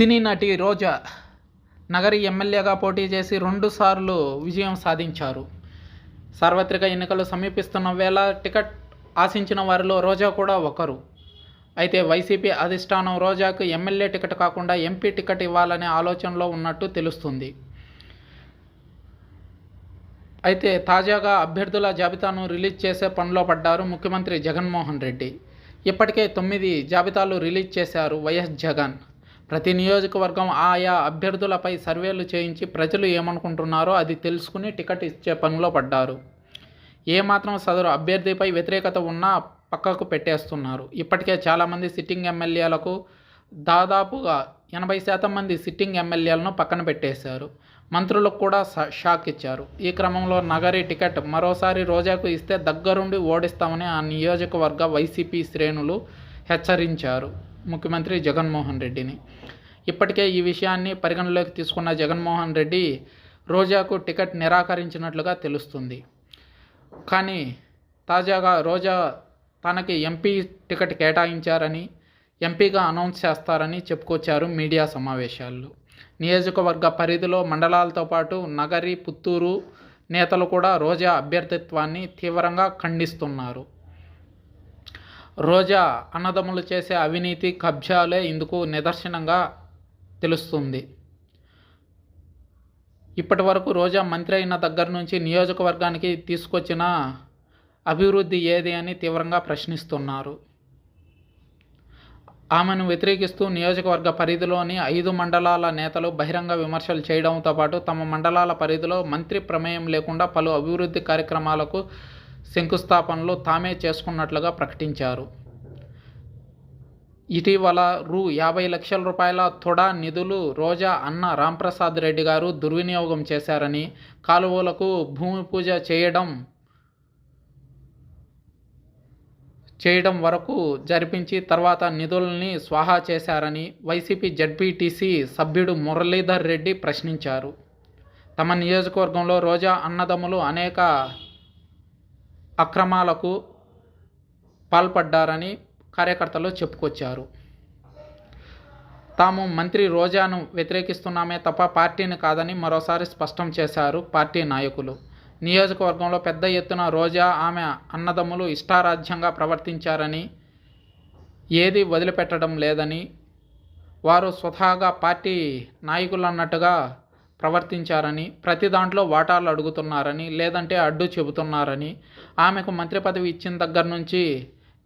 సినీ నటి రోజా నగరి ఎమ్మెల్యేగా పోటీ చేసి రెండుసార్లు విజయం సాధించారు. సార్వత్రిక ఎన్నికలు సమీపిస్తున్న వేళ టికెట్ ఆశించిన వారిలో రోజా కూడా ఒకరు. అయితే వైసీపీ అధిష్టానం రోజాకు ఎమ్మెల్యే టికెట్ కాకుండా ఎంపీ టికెట్ ఇవ్వాలనే ఆలోచనలో ఉన్నట్టు తెలుస్తుంది. అయితే తాజాగా అభ్యర్థుల జాబితాను రిలీజ్ చేసే పనిలో పడ్డారు ముఖ్యమంత్రి జగన్మోహన్ రెడ్డి. ఇప్పటికే తొమ్మిది జాబితాలు రిలీజ్ చేశారు వైఎస్ జగన్. ప్రతి నియోజకవర్గం ఆయా అభ్యర్థులపై సర్వేలు చేయించి ప్రజలు ఏమనుకుంటున్నారో అది తెలుసుకుని టికెట్ ఇచ్చే పనిలో పడ్డారు. ఏమాత్రం సదరు అభ్యర్థిపై వ్యతిరేకత ఉన్నా పక్కకు పెట్టేస్తున్నారు. ఇప్పటికే చాలామంది సిట్టింగ్ ఎమ్మెల్యేలకు దాదాపుగా ఎనభై శాతం మంది సిట్టింగ్ ఎమ్మెల్యేలను పక్కన పెట్టేశారు. మంత్రులకు కూడా షాక్ ఇచ్చారు. ఈ క్రమంలో నగరి టికెట్ మరోసారి రోజాకు ఇస్తే దగ్గరుండి ఓడిస్తామని ఆ నియోజకవర్గ వైసీపీ శ్రేణులు హెచ్చరించారు. ముఖ్యమంత్రి జగన్మోహన్ రెడ్డిని. ఇప్పటికే ఈ విషయాన్ని పరిగణలోకి తీసుకున్న జగన్మోహన్ రెడ్డి రోజాకు టికెట్ నిరాకరించినట్లుగా తెలుస్తుంది. కానీ తాజాగా రోజా తనకి ఎంపీ టికెట్ కేటాయించారని ఎంపీగా అనౌన్స్ చేస్తారని చెప్పుకొచ్చారు మీడియా సమావేశాల్లో. నియోజకవర్గ పరిధిలో మండలాలతో పాటు నగరి పుత్తూరు నేతలు కూడా రోజా అభ్యర్థిత్వాన్ని తీవ్రంగా ఖండిస్తున్నారు. రోజా అన్నదమ్ములు చేసే అవినీతి కబ్జాలే ఇందుకు నిదర్శనంగా తెలుస్తుంది. ఇప్పటి వరకు రోజా మంత్రి అయిన దగ్గర నుంచి నియోజకవర్గానికి తీసుకొచ్చిన అభివృద్ధి ఏది అని తీవ్రంగా ప్రశ్నిస్తున్నారు. ఆమెను వ్యతిరేకిస్తూ నియోజకవర్గ పరిధిలోని ఐదు మండలాల నేతలు బహిరంగ విమర్శలు చేయడంతో పాటు తమ మండలాల పరిధిలో మంత్రి ప్రమేయం లేకుండా పలు అభివృద్ధి కార్యక్రమాలకు శంకుస్థాపనలు తామే చేసుకున్నట్లుగా ప్రకటించారు. ఇటీవల రూ యాభై లక్షల రూపాయల తొడా నిధులు రోజా అన్న రాంప్రసాద్ రెడ్డి గారు దుర్వినియోగం చేశారని కాలువలకు భూమి పూజ చేయడం చేయడం వరకు జరిపించి తర్వాత నిధుల్ని స్వాహా చేశారని వైసీపీ జడ్పీటీసీ సభ్యుడు మురళీధర్ రెడ్డి ప్రశ్నించారు. తమ నియోజకవర్గంలో రోజా అన్నదమ్ములు అనేక అక్రమాలకు పాల్పడ్డారని కార్యకర్తలు చెప్పుకొచ్చారు. తాము మంత్రి రోజాను వ్యతిరేకిస్తున్నామే తప్ప పార్టీని కాదని మరోసారి స్పష్టం చేశారు పార్టీ నాయకులు. నియోజకవర్గంలో పెద్ద ఎత్తున రోజా ఆమె అన్నదమ్ములు ఇష్టారాజ్యంగా ప్రవర్తించారని ఏది వదిలిపెట్టడం లేదని వారు స్వతహాగా పార్టీ నాయకులు అన్నట్టుగా ప్రవర్తించారని ప్రతి దాంట్లో వాటాలు అడుగుతున్నారని లేదంటే అడ్డు చెబుతున్నారని ఆమెకు మంత్రి పదవి ఇచ్చిన దగ్గర నుంచి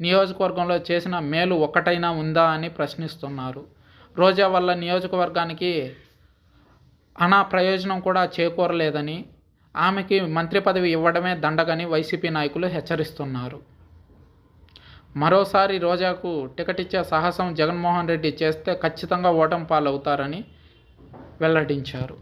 నియోజకవర్గంలో చేసిన మేలు ఒక్కటైనా ఉందా అని ప్రశ్నిస్తున్నారు. రోజా వల్ల నియోజకవర్గానికి అనా ప్రయోజనం కూడా చేకూరలేదని ఆమెకి మంత్రి పదవి ఇవ్వడమే దండగని వైసీపీ నాయకులు హెచ్చరిస్తున్నారు. మరోసారి రోజాకు టికెట్ ఇచ్చే సాహసం జగన్మోహన్ రెడ్డి చేస్తే ఖచ్చితంగా ఓటమి పాలవుతారని వెల్లడించారు.